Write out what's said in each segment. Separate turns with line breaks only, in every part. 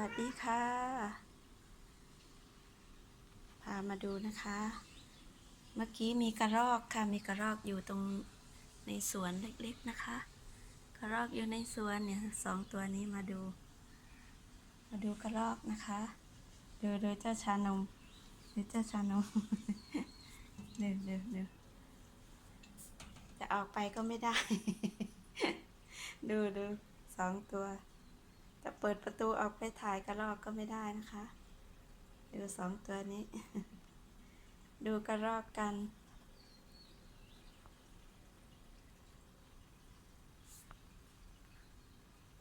วัสดีค่ะ พามาดูนะคะ เมื่อกี้มีกระรอกค่ะ มีกระรอกอยู่ตรงในสวนเล็กๆนะคะ กระรอกอยู่ในสวนเนี่ยสองตัวนี้มาดู มาดูกระรอกนะคะ ดูดูเจ้าชานมดูเจ้าชานมเดี๋ยวเดี๋ยวเดี๋ยวจะออกไปก็ไม่ได้ ดูดูสองตัว จะเปิดประตูออกไปถ่ายกระรอกก็ไม่ได้นะคะ ดูสองตัวนี้ ดูกระรอกกัน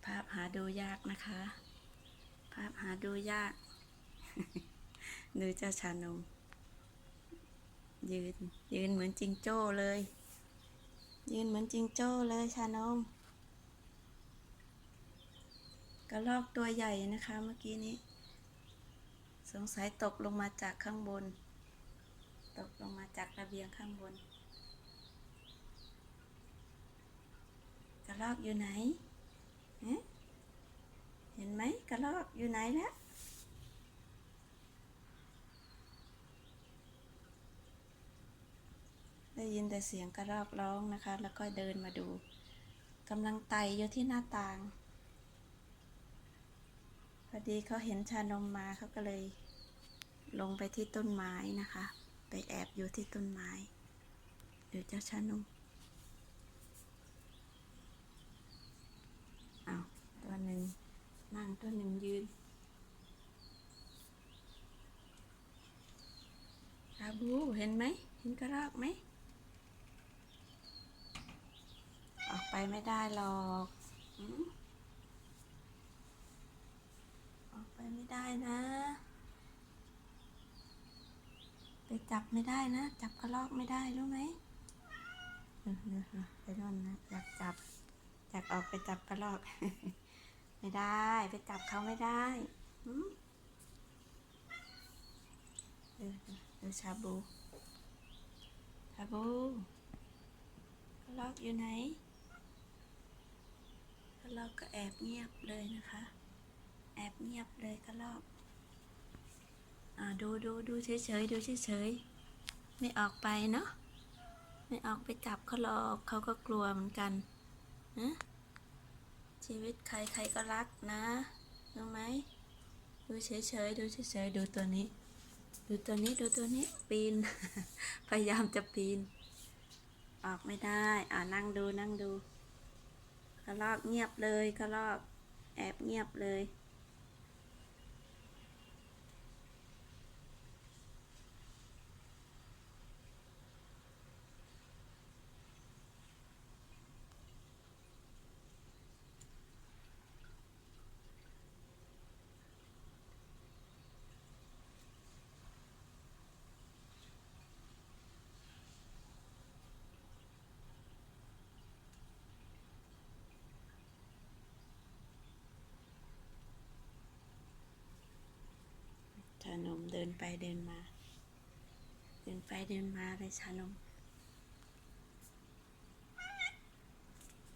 ภาพหาดูยากนะคะ ภาพหาดูยาก ดูเจ้าชานม ยืน ยืนเหมือนจิงโจ้เลย ยืนเหมือนจิงโจ้เลยชานม ระรอกตัวใหญ่นะคะเมื่อกี้นี้ สงสัยตกลงมาจากข้างบน ตกลงมาจากระเบียงข้างบน กระรอกอยู่ไหน เห็นไหมกระรอกอยู่ไหนแล้วได้ยินแต่เสียงกระรอกร้องนะคะ แล้วก็เดินมาดูกำลังไต่อยู่ที่หน้าต่าง อดีเขาเห็นชานมมาเขาก็เลย ลงไปที่ต้นไม้นะคะ ไปแอบอยู่ที่ต้นไม้เดี๋ยวเจ้าชานมเอาตัวหนึ่งนั่งตัวหนึ่งยืนชาบูเห็นไหมเห็นกระรอกไหมออกไปไม่ได้หรอกอืม ออก ไปไม่ได้นะ ไปจับไม่ได้นะ จับกระรอกไม่ได้รู้ไหมเออเออเออไปนอนนะอยากจับอยากออกไปจับกระรอก ไม่ได้ ไปจับเขาไม่ได้หืมเออเออเออชาบูชาบูกระรอกอยู่ไหนกระรอกก็แอบเงียบเลยนะคะ แอบเงียบเลยกระรอกอ่าดูดูดูเฉยเฉยๆดูเฉยเฉยๆไม่ออกไปเนาะไม่ออกไปจับเขาหรอกเขาก็กลัวเหมือนกันนะชีวิตใครใครก็รักนะรู้ไหมดูเฉยเฉยๆดูเฉยเฉยๆดูตัวนี้ ดูตัวนี้ดูตัวนี้ปีน พยายามจะปีน ออกไม่ได้อ่านั่งดูนั่งดูกระรอกเงียบเลยกระรอกแอบเงียบเลย ไปเดินมา เดินไปเดินมาเลยชานม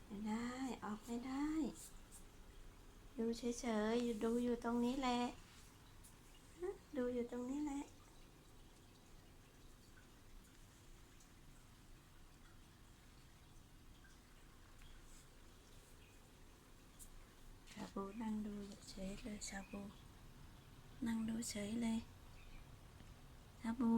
ไม่ได้ออกไม่ได้ ดูเฉยๆอยู่ดูอยู่ตรงนี้แหละฮะดูอยู่ตรงนี้แหละชาบูนั่งดูเฉยเลยชาบูนั่งดูเฉยเลย ชาบู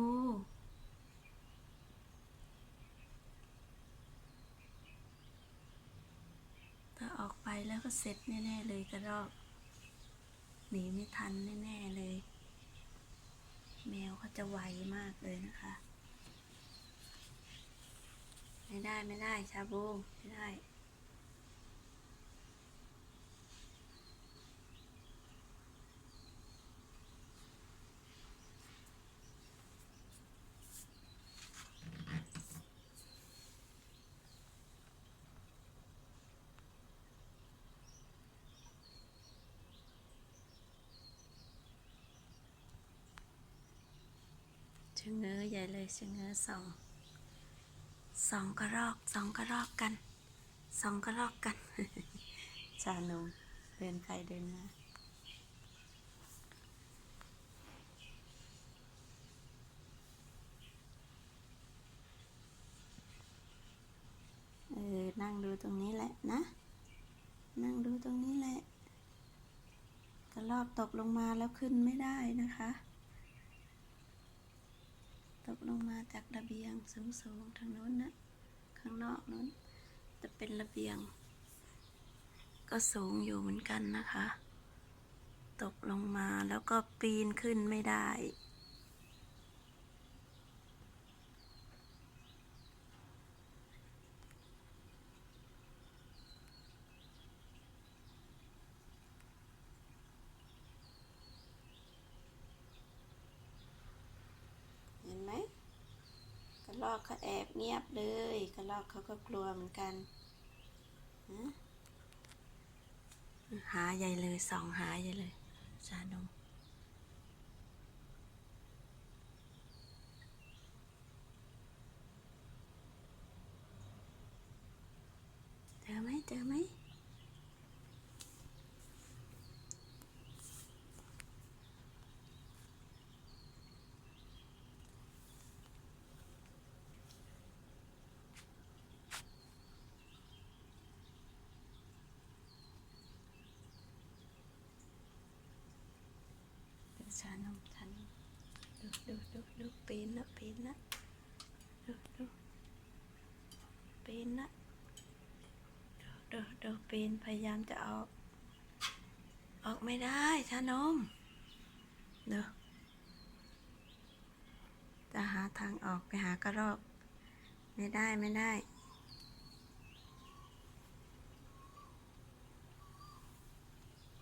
ถ้าออกไปแล้วก็เสร็จแน่ ๆ เลยกระรอกหนีไม่ทันแน่ ๆ เลย แมวเขาจะไวมากเลยนะคะ ไม่ได้ไม่ได้ชาบู ไม่ได้ ชะเง้อใหญ่เลยชะเง้อสองสองกระรอกสองกระรอกกันสองกระรอกกัน ชาหนูเดินไปเดินมาเออ นั่งดูตรงนี้แหละนะ นั่งดูตรงนี้แหละกระรอกตกลงมาแล้วขึ้นไม่ได้นะคะ ลงมาจากระเบียงสูงๆทางโน้นนะข้างนอกนู้นจะเป็นระเบียง ก็สูงอยู่เหมือนกันนะคะ ตกลงมาแล้วก็ปีนขึ้นไม่ได้ เห็นไหมกระ ลอกเขาแอบเงียบเลยกระลอกเขาก็กลัวเหมือนกัน หาใหญ่เลยสองหาใหญ่เลยชานมเจอไหมเจอไหม ดูชานมชานมดูดูดูดูปีน ละปีนละดูดูปีนละดูดูดูปีนพยายามจะออก ออกไม่ได้ชานมดูจะหาทางออกไปหากระรอก ไม่ได้ไม่ได้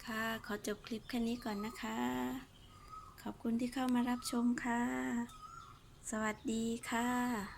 ค่ะขอจบคลิปแค่นี้ก่อนนะคะ ขอบคุณที่เข้ามารับชมค่ะ สวัสดีค่ะ